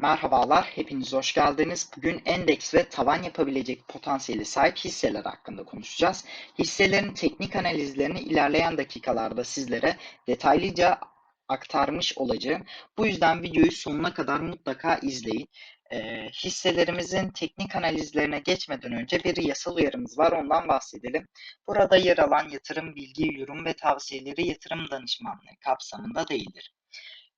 Merhabalar, hepiniz hoş geldiniz. Bugün endeks ve tavan yapabilecek potansiyeli sahip hisseler hakkında konuşacağız. Hisselerin teknik analizlerini ilerleyen dakikalarda sizlere detaylıca aktarmış olacağım. Bu yüzden videoyu sonuna kadar mutlaka izleyin. E, hisselerimizin teknik analizlerine geçmeden önce bir yasal uyarımız var, ondan bahsedelim. Burada yer alan yatırım, bilgi, yorum ve tavsiyeleri yatırım danışmanlığı kapsamında değildir.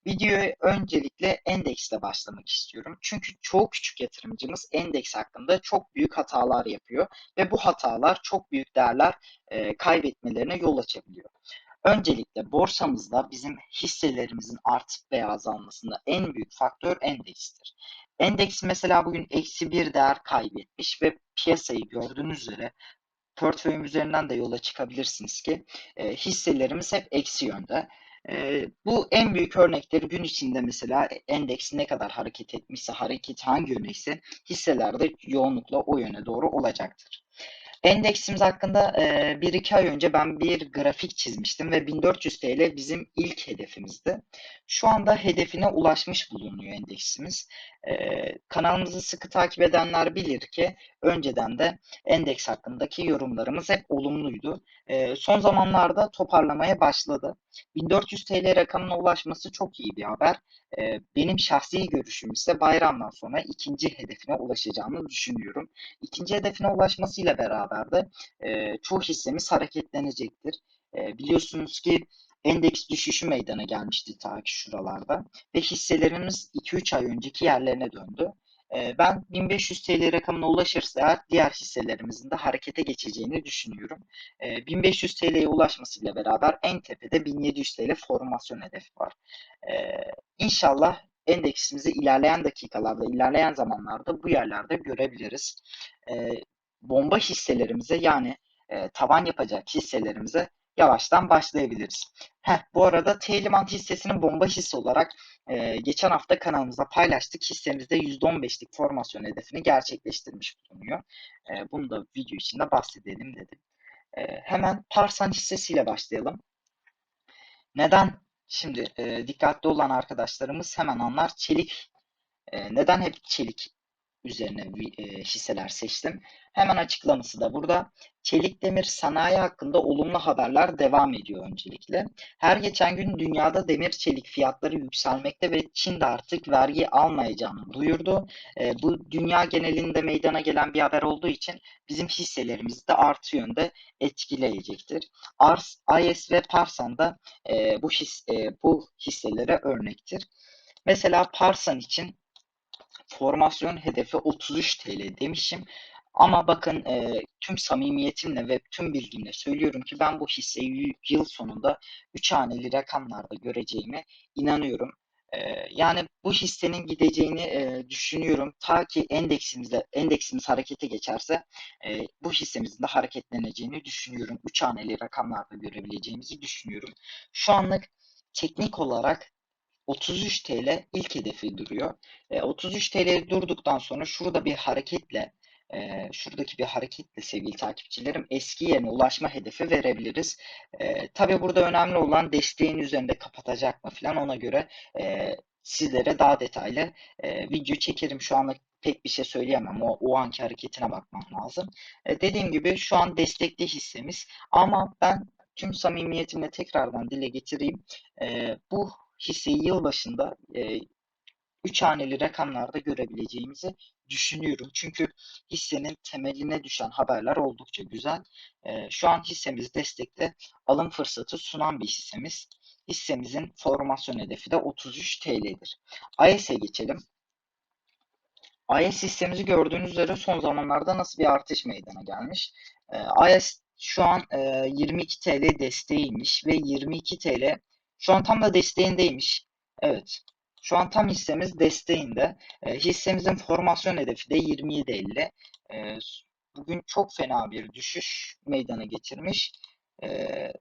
Videoya öncelikle endeksle başlamak istiyorum. Çünkü çoğu küçük yatırımcımız endeks hakkında çok büyük hatalar yapıyor ve bu hatalar çok büyük değerler e, kaybetmelerine yol açabiliyor. Öncelikle borsamızda bizim hisselerimizin artıp veya azalmasında en büyük faktör endekstir. Endeks mesela bugün eksi bir değer kaybetmiş ve piyasayı gördüğünüz üzere portföyüm üzerinden de yola çıkabilirsiniz ki e, hisselerimiz hep eksi yönde. Bu en büyük örnekleri gün içinde mesela endeks ne kadar hareket etmişse, hareket hangi yöne ise hisselerde yoğunlukla o yöne doğru olacaktır. Endeksimiz hakkında e, 1-2 ay önce ben bir grafik çizmiştim ve 1400 TL bizim ilk hedefimizdi. Şu anda hedefine ulaşmış bulunuyor endeksimiz. Kanalımızı sıkı takip edenler bilir ki önceden de endeks hakkındaki yorumlarımız hep olumluydu. Son zamanlarda toparlamaya başladı. 1400 TL rakamına ulaşması çok iyi bir haber. E, benim şahsi görüşüm ise bayramdan sonra ikinci hedefine ulaşacağını düşünüyorum. İkinci hedefine ulaşmasıyla beraber de e, çoğu hissemiz hareketlenecektir. E, biliyorsunuz ki endeks düşüşü meydana gelmişti ta ki şuralarda ve hisselerimiz 2-3 ay önceki yerlerine döndü. Ee, ben 1500 TL rakamına ulaşırsa diğer hisselerimizin de harekete geçeceğini düşünüyorum. 1500 TL'ye ulaşmasıyla beraber en tepede 1700 TL formasyon hedefi var. Ee, inşallah endeksimizi ilerleyen dakikalarda, ilerleyen zamanlarda bu yerlerde görebiliriz. Ee, bomba hisselerimize yani e, tavan yapacak hisselerimize yavaştan başlayabiliriz. Heh, bu arada Teyliman hissesinin bomba hisse olarak e, geçen hafta kanalımızda paylaştık. Hissemizde %15'lik formasyon hedefini gerçekleştirmiş bulunuyor. E, bunu da video içinde bahsedelim dedim. E, hemen Parsan hissesiyle başlayalım. Neden? Şimdi e, dikkatli olan arkadaşlarımız hemen anlar. Çelik e, neden hep çelik üzerine e, hisseler seçtim. Hemen açıklaması da burada. Çelik demir sanayi hakkında olumlu haberler devam ediyor öncelikle. Her geçen gün dünyada demir çelik fiyatları yükselmekte ve Çin de artık vergi almayacağını duyurdu. E, bu dünya genelinde meydana gelen bir haber olduğu için bizim hisselerimizi de artı yönde etkileyecektir. Ars, IS ve Parsan da e, bu, his, e, bu hisselere örnektir. Mesela Parsan için formasyon hedefi 33 TL demişim. Ama bakın e, tüm samimiyetimle ve tüm bilgimle söylüyorum ki ben bu hisseyi yıl sonunda 3 haneli rakamlarda göreceğime inanıyorum. E, yani bu hissenin gideceğini e, düşünüyorum. Ta ki endeksimizde endeksimiz harekete geçerse e, bu hissemizin de hareketleneceğini düşünüyorum. 3 haneli rakamlarda görebileceğimizi düşünüyorum. Şu anlık teknik olarak 33 TL ilk hedefi duruyor. E, 33 TL durduktan sonra şurada bir hareketle e, şuradaki bir hareketle sevgili takipçilerim eski yerine ulaşma hedefi verebiliriz. E, Tabi burada önemli olan desteğin üzerinde kapatacak mı falan ona göre e, sizlere daha detaylı e, video çekerim. Şu anlık pek bir şey söyleyemem. O, o anki hareketine bakmam lazım. E, dediğim gibi şu an destekli hissemiz ama ben tüm samimiyetimle tekrardan dile getireyim. E, bu hisseyi yıl başında e, 3 haneli rakamlarda görebileceğimizi düşünüyorum. Çünkü hissenin temeline düşen haberler oldukça güzel. E, şu an hissemiz destekte alım fırsatı sunan bir hissemiz. Hissemizin formasyon hedefi de 33 TL'dir. AES'e geçelim. AES hissemizi gördüğünüz üzere son zamanlarda nasıl bir artış meydana gelmiş. E, AES şu an e, 22 TL desteğiymiş ve 22 TL şu an tam da desteğindeymiş. Evet. Şu an tam hissemiz desteğinde. E, hissemizin formasyon hedefi de 27.50. E, bugün çok fena bir düşüş meydana getirmiş. E,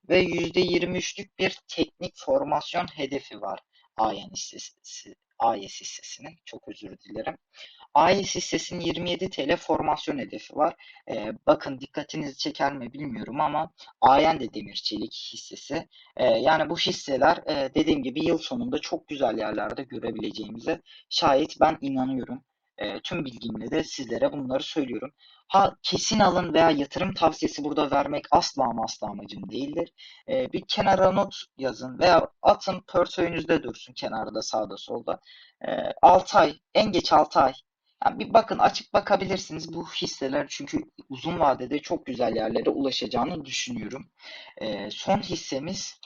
ve %23'lük bir teknik formasyon hedefi var. Ayan hissesi, AES hissesinin. Çok özür dilerim. AES hissesinin 27 TL formasyon hedefi var. Ee, bakın dikkatinizi çeker mi bilmiyorum ama AYN de demir çelik hissesi. Ee, yani bu hisseler e, dediğim gibi yıl sonunda çok güzel yerlerde görebileceğimize şayet ben inanıyorum. E, tüm bilgimle de sizlere bunları söylüyorum. Ha kesin alın veya yatırım tavsiyesi burada vermek asla ama asla amacım değildir. E, bir kenara not yazın veya atın portföyünüzde dursun kenarda sağda solda. E, 6 ay en geç 6 ay yani bir bakın açık bakabilirsiniz bu hisseler çünkü uzun vadede çok güzel yerlere ulaşacağını düşünüyorum. E, son hissemiz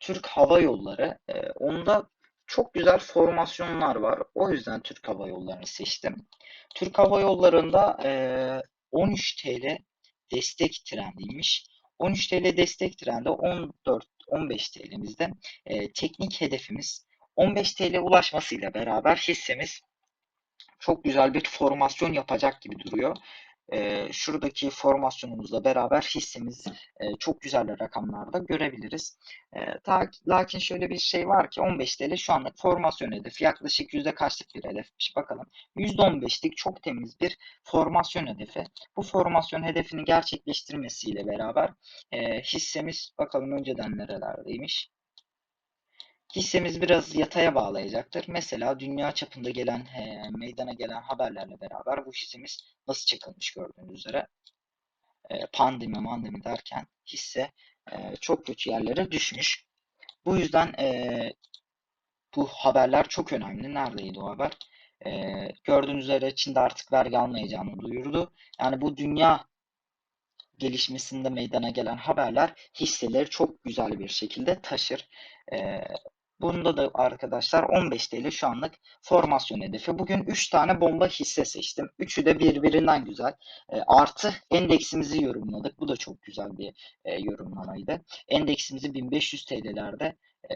Türk Hava Yolları. E, onda çok güzel formasyonlar var. O yüzden Türk Hava Yolları'nı seçtim. Türk Hava Yolları'nda e, 13 TL destek trendiymiş. 13 TL destek trendi 14-15 TL'mizde e, teknik hedefimiz 15 TL ulaşmasıyla beraber hissemiz çok güzel bir formasyon yapacak gibi duruyor. E, şuradaki formasyonumuzla beraber hissemiz e, çok güzel rakamlarda görebiliriz. E, ta, lakin şöyle bir şey var ki 15 TL şu anlık formasyon hedefi yaklaşık yüzde kaçlık bir hedefmiş bakalım. %15'lik çok temiz bir formasyon hedefi. Bu formasyon hedefini gerçekleştirmesiyle beraber e, hissemiz bakalım önceden nerelerdeymiş hissemiz biraz yataya bağlayacaktır. Mesela dünya çapında gelen e, meydana gelen haberlerle beraber bu hissemiz nasıl çakılmış gördüğünüz üzere e, pandemi mandemi derken hisse e, çok kötü yerlere düşmüş. Bu yüzden e, bu haberler çok önemli. Neredeydi o haber? E, gördüğünüz üzere Çin'de artık vergi almayacağını duyurdu. Yani bu dünya gelişmesinde meydana gelen haberler hisseleri çok güzel bir şekilde taşır. E, Bunda da arkadaşlar 15 TL şu anlık formasyon hedefi. Bugün 3 tane bomba hisse seçtim. Üçü de birbirinden güzel. E, artı endeksimizi yorumladık. Bu da çok güzel bir e, yorumlamaydı. Endeksimizi 1500 TL'lerde e,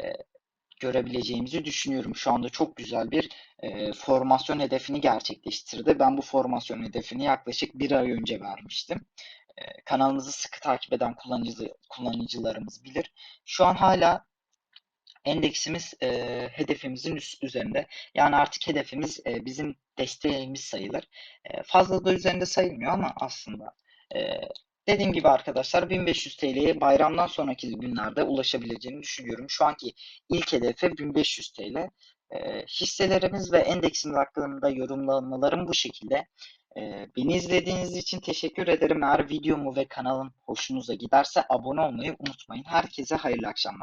görebileceğimizi düşünüyorum. Şu anda çok güzel bir e, formasyon hedefini gerçekleştirdi. Ben bu formasyon hedefini yaklaşık bir ay önce vermiştim. E, kanalımızı sıkı takip eden kullanıcı, kullanıcılarımız bilir. Şu an hala endeksimiz e, hedefimizin üst üzerinde. Yani artık hedefimiz e, bizim desteğimiz sayılır. E, fazla da üzerinde sayılmıyor ama aslında e, dediğim gibi arkadaşlar 1500 TL'ye bayramdan sonraki günlerde ulaşabileceğini düşünüyorum. Şu anki ilk hedefi 1500 TL. E, hisselerimiz ve endeksimiz hakkında yorumlamalarım bu şekilde. E, beni izlediğiniz için teşekkür ederim. Eğer videomu ve kanalım hoşunuza giderse abone olmayı unutmayın. Herkese hayırlı akşamlar.